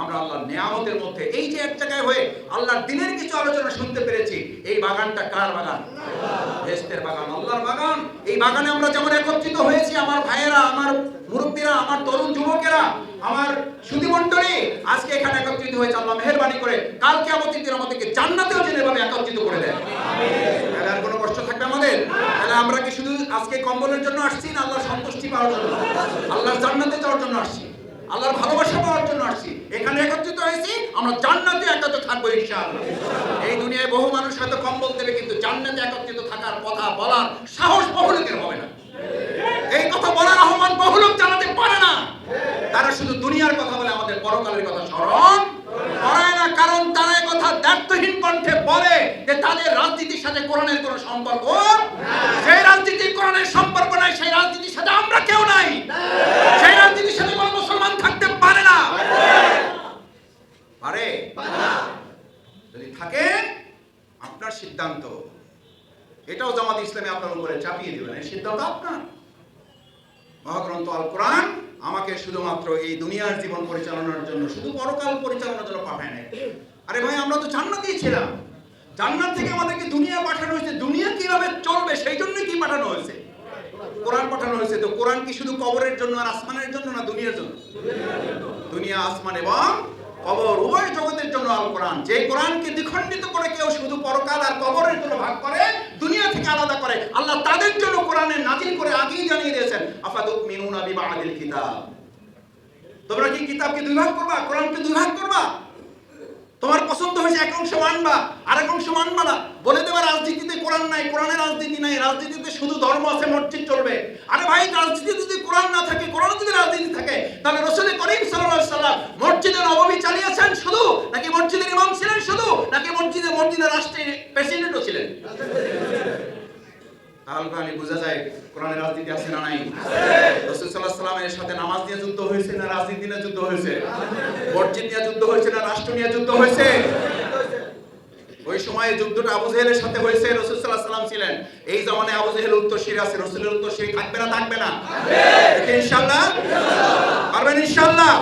আমরা আল্লাহর নেয়ামতের মধ্যে, এই যে এক জায়গায় হয়ে আল্লাহর দিনের কিছু আলোচনা শুনতে পেরেছি, এই বাগানটা কার বাগান? ভেস্তের বাগান, আল্লাহর বাগান। এই বাগানে আমরা যেমন একত্রিত হয়েছি, আমার ভাইয়েরা, আমার মুরব্বীরা, আমার তরুণ যুবকেরা, আমার সুধীমণ্ডলী, আজকে এখানে একত্রিত হয়েছে, আল্লাহ মেহেরবানি করে কালকে আমাদের দিন আমাদেরকে জান্নাতেও যেন এভাবে একত্রিত করে দেয়। আর কোনো কষ্ট থাকবে আমাদের? তাহলে আমরা কি শুধু আজকে কম্বলের জন্য আসছি না, আল্লাহর সন্তুষ্টি পাওয়ার জন্য? আল্লাহর জান্নাতে যাওয়ার জন্য আসছি। আল্লাহর ভালোবাসা পাওয়ার জন্য আসছি। এখানে একত্রিত হয়েছি, আমরা জান্নাতে একত্রিত থাকব ইনশাআল্লাহ। এই দুনিয়ায় বহু মানুষ হয়তো কম্বল দেবে, কিন্তু জান্নাতে একত্রিত থাকার কথা বলার সাহস বহুলোকের হবে না। এই কথা বলার আহ্বান বহুলোক জানাতে পারে না। তারা শুধু দুনিয়ার কথা বলে, আমাদের পরকালের কথা স্মরণ করে না, কারণ তারা কথা দায়িত্বহীন কণ্ঠে বলে যে তাদের রাজনীতির সাথে কোরআনের কোনো সম্পর্ক সেই রাজনীতির কোরআনের সম্পর্ক নাই, সেই রাজনীতির সাথে আমরা কেউ নাই সেই রাজনীতির সাথে কোনো মুসলমান থাকতে পারে না পারে যদি থাকে আপনার সিদ্ধান্ত। এটাও জামাত ইসলামী আপনার উপরে চাপিয়ে দেবেন এই সিদ্ধান্ত আপনার। মহাগ্রন্থ আল কোরআন আমাকে শুধুমাত্র এই দুনিয়ার জীবন পরিচালনার জন্য, শুধু পরকাল পরিচালনার জন্য পাঠায় নাই। আরে ভাই, আমরা তো জান্নাতেই ছিলাম। জান্নাত থেকে আমাদেরকে দুনিয়া পাঠানো হয়েছে। দুনিয়া কীভাবে চলবে, সেই জন্যই কি পাঠানো হয়েছে? কোরআন পাঠানো হয়েছে তো কোরআন কি শুধু কবরের জন্য আর আসমানের জন্য না দুনিয়ার জন্য? দুনিয়া, আসমান এবং কবর, উভয় জগতের জন্য আল কোরআন। যে কোরআনকে দ্বিখণ্ডিত করে কেউ শুধু পরকাল আর কবরের জন্য ভাগ করে, দুনিয়া থেকে আলাদা করে। আল্লাহ তাদের জন্য কোরআনে নাজিল করে আগেই জানিয়ে দিয়েছেন আফাদুক মিনুনা বিবাদিল কিতাব। তোমরা কি কিতাবকে দুই ভাগ করবা? কোরআনকে দুই ভাগ করবা? তোমার পছন্দ হয়েছে এক অংশ মানবা, আরেক অংশ মানবা না। বলে দেবে, রাজনীতিতে কোরআন নাই কোরআনের রাজনীতি নাই, রাজনীতিতে শুধু ধর্ম আছে, মসজিদ চলবে। আরে ভাই, রাজনীতিতে যদি কোরআন না থাকে, কোরআন যদি রাজনীতি থাকে, তাহলে রসুল করিম সাল্লাল্লাহু আলাইহি সাল্লাম মসজিদে নববী চালিয়েছেন শুধু নাকি মসজিদের ইমাম ছিলেন শুধু নাকি মসজিদের রাষ্ট্রের প্রেসিডেন্টও ছিলেন। বোঝা যায় কোরআনের রাজনীতি আছে না নাই। রসুল সাল্লাহ সাল্লামের সাথে নামাজ যুদ্ধ হয়েছে না রাজনীতি নিয়ে যুদ্ধ হয়েছে? নিয়ে যুদ্ধ হয়েছে না রাষ্ট্র নিয়ে যুদ্ধ হয়েছে? ওই সময়ে যুদ্ধটা আবু জেহেলের সাথে হয়েছে, রসুল সাল্লাহ সাল্লাম ছিলেন। এই জমানে আবু জেহেল আছে, রসুলের থাকবে না থাকবে না? দেখে ইনশাআল্লাহ। পারবেন ইনশাআল্লাহ?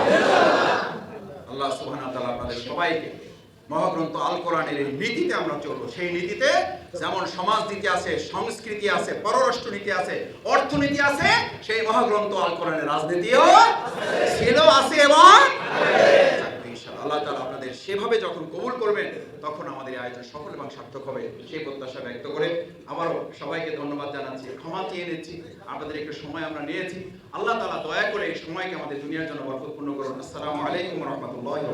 আল্লাহ আপনাদের সবাইকে মহাগ্রন্থ আল কোরআনের এই নীতিতে আমরা চলবো। সেই নীতিতে যেমন সমাজ নীতি আছে, সংস্কৃতি আছে পররাষ্ট্র নীতি আছে, অর্থনীতি আছে, সেই মহাগ্রন্থ আল কোরআনের রাজনীতিও ছিল, আছে এবং আল্লাহ তাআলা আপনাদের সেভাবে যখন কবুল করবেন, তখন আমাদের আয়োজন সফল এবং সার্থক হবে, সেই প্রত্যাশা ব্যক্ত করে আবারও সবাইকে ধন্যবাদ জানাচ্ছি, ক্ষমা চেয়ে নিচ্ছি, আপনাদের একটু সময় আমরা নিয়েছি। আল্লাহ তাআলা দয়া করে এই সময়কে আমাদের দুনিয়ার জন্য বরকতপূর্ণ করুন। আসসালামু আলাইকুম রাহমাতুল্লাহি